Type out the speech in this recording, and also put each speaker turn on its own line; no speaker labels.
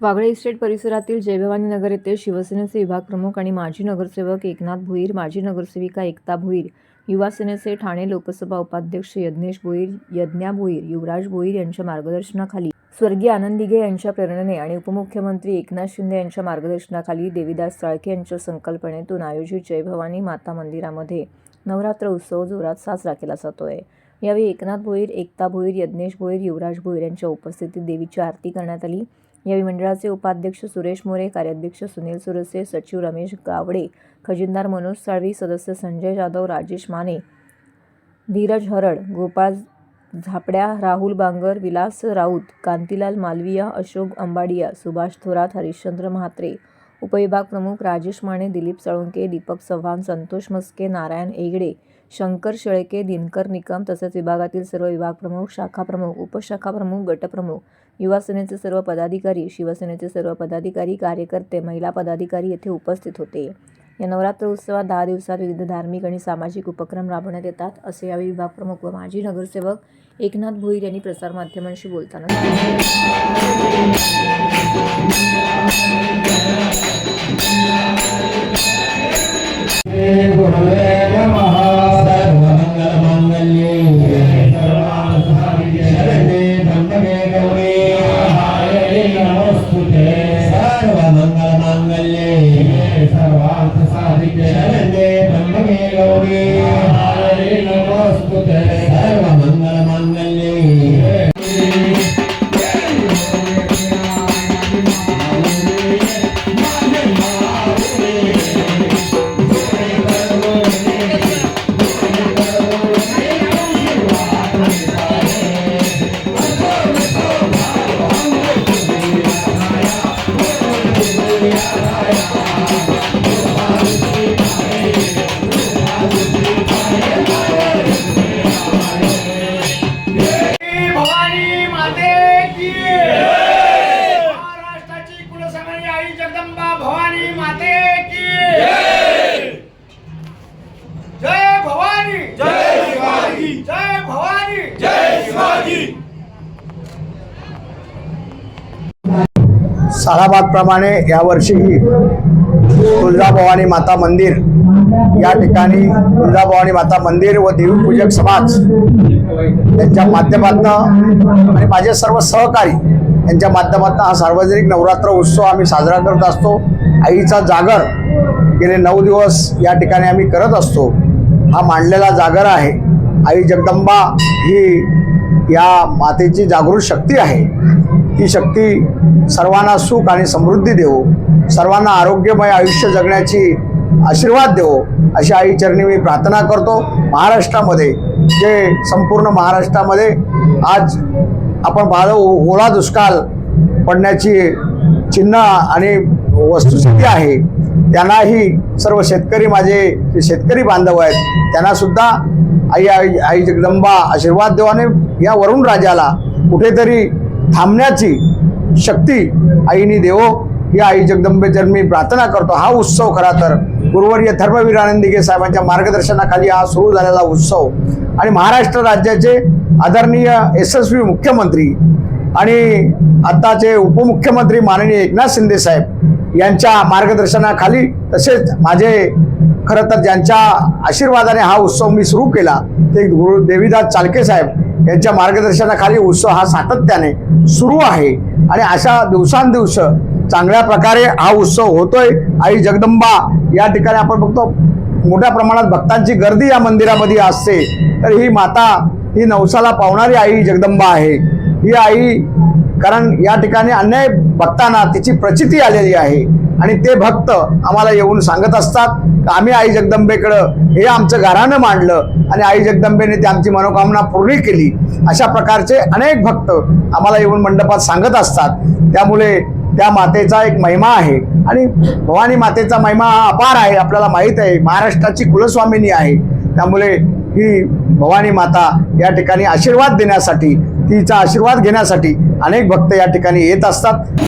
Wagle estate परिसरातील जयभवानी नगर येथे शिवसेनेचे विभाग प्रमुख आणि माजी नगरसेवक एकनाथ भुईर माजी नगरसेविका एकता भुईर युवा सेनेचे ठाणे लोकसभा उपाध्यक्ष यज्ञेश भोईर यज्ञा भोईर युवराज भोईर यांच्या मार्गदर्शनाखाली स्वर्गीय आनंद दिघे यांच्या प्रेरणेने आणि उपमुख्यमंत्री एकनाथ शिंदे यांच्या मार्गदर्शनाखाली देवीदास चाळके यांच्या संकल्पनेतून आयोजित जयभवानी माता मंदिरामध्ये नवरात्र उत्सव जोरात साजरा केला जातो आहे यावेळी एकनाथ भोईर एकता भोईर यज्ञेश भोईर युवराज भोईर यांच्या उपस्थितीत देवीची आरती करण्यात आली. यावेळी मंडळाचे उपाध्यक्ष सुरेश मोरे कार्याध्यक्ष सुनील सुरसे सचिव रमेश गावडे खजिनदार मनोज साळवी सदस्य संजय जाधव राजेश माने धीरज हरड गोपाळ झापड्या राहुल बांगर विलास राऊत कांतीलाल मालविया अशोक अंबाडिया सुभाष थोरात हरिश्चंद्र म्हात्रे उपविभाग प्रमुख राजेश माने दिलीप साळुंके दीपक चव्हाण संतोष मस्के नारायण एगडे शंकर शेळके दिनकर निकम तसेच विभागातील सर्व विभाग प्रमुख शाखा प्रमुख उपशाखा प्रमुख गटप्रमुख युवा सेनेचे सर्व पदाधिकारी शिवसेनेचे सर्व पदाधिकारी कार्यकर्ते महिला पदाधिकारी येथे उपस्थित होते. या नवरात्र उत्सवात दहा दिवसात विविध धार्मिक आणि सामाजिक उपक्रम राबवण्यात येतात असे यावेळी विभाग प्रमुख व माजी नगरसेवक एकनाथ भोईर यांनी प्रसारमाध्यमांशी बोलताना सांगितले.
सर्व
मंगल मांगल्ये सर्वार्थ महाराष्ट्राची कुलसंगणी आई जगदंबा भवानी माते की जय! भवानी! जय शिवाजी! जय भवानी! जय शिवाजी!
सालाबादप्रमाणे यावर्षीही तुळजाभवानी माता मंदिर या ठिकाणी तुळजाभवानी माता मंदिर व देवीपूजक समाज यांच्या माध्यमातून आणि माझे सर्व सहकारी यांच्या माध्यमातून हा सार्वजनिक नवरात्र उत्सव आम्ही साजरा करत असतो. आईचा जागर गेले नऊ दिवस या ठिकाणी आम्ही करत असतो. हा मांडलेला जागर आहे. आई जगदंबा ही या मातेची जागृत शक्ती आहे. ती शक्ती सर्वांना सुख आणि समृद्धी देवो. सर्वांना आरोग्यमय आयुष्य जगण्याची आशीर्वाद देवो. अशी आई चरणी मी प्रार्थना करतो. महाराष्ट्रामध्ये जे संपूर्ण महाराष्ट्रामध्ये आज आपण बाळ ओ- ओला दुष्काळ पडण्याची चिन्ह आणि वस्तुस्थिती आहे. त्यांनाही सर्व शेतकरी माझे जे शेतकरी बांधव आहेत त्यांनासुद्धा आई आई आई जगदंबा आशीर्वाद देवाने या वरुण राजाला कुठेतरी थांबण्याची शक्ती आईनी देवो ही आई जगदंबेचर मी प्रार्थना करतो. हा उत्सव खरा तर गुरुवर्य थर्मवीरानंदिगे साहेबांच्या मार्गदर्शनाखाली हा सुरू झालेला उत्सव. आणि महाराष्ट्र राज्याचे आदरणीय यशस्वी मुख्यमंत्री आणि आत्ताचे उपमुख्यमंत्री माननीय एकनाथ शिंदे साहेब यांच्या मार्गदर्शनाखाली तसेच माझे खरं तर ज्यांच्या आशीर्वादाने हा उत्सव मी सुरू केला ते गुरु देवीदास चालके साहेब यांच्या मार्गदर्शनाखाली उत्सव हा सातत्याने सुरू आहे. आणि अशा दिवसांदिवस चांगल्या प्रकारे हा उत्सव होतोय. आई जगदंबा या ठिकाणी आपण बघतो मोठ्या प्रमाणात भक्तांची गर्दी या मंदिरामध्ये असते. तर ही माता ही नवसाला पावणारी आई जगदंबा आहे. ही आई कारण या ठिकाणी अन्याय बघताना तिची प्रचिती आलेली आहे. आणि ते भक्त आम्हाला येऊन सांगत असतात आम्ही आई जगदंबेकडं हे आमचं घरानं मांडलं आणि आई जगदंबेने ती आमची मनोकामना पूर्ण केली. अशा प्रकारचे अनेक भक्त आम्हाला येऊन मंडपात सांगत असतात. त्यामुळे त्या मातेचा एक महिमा आहे. आणि भवानी मातेचा महिमा हा अपार आहे. आपल्याला माहीत आहे महाराष्ट्राची कुलस्वामिनी आहे. त्यामुळे ही भवानी माता या ठिकाणी आशीर्वाद देण्यासाठी तिचा आशीर्वाद घेण्यासाठी अनेक भक्त या ठिकाणी येत असतात.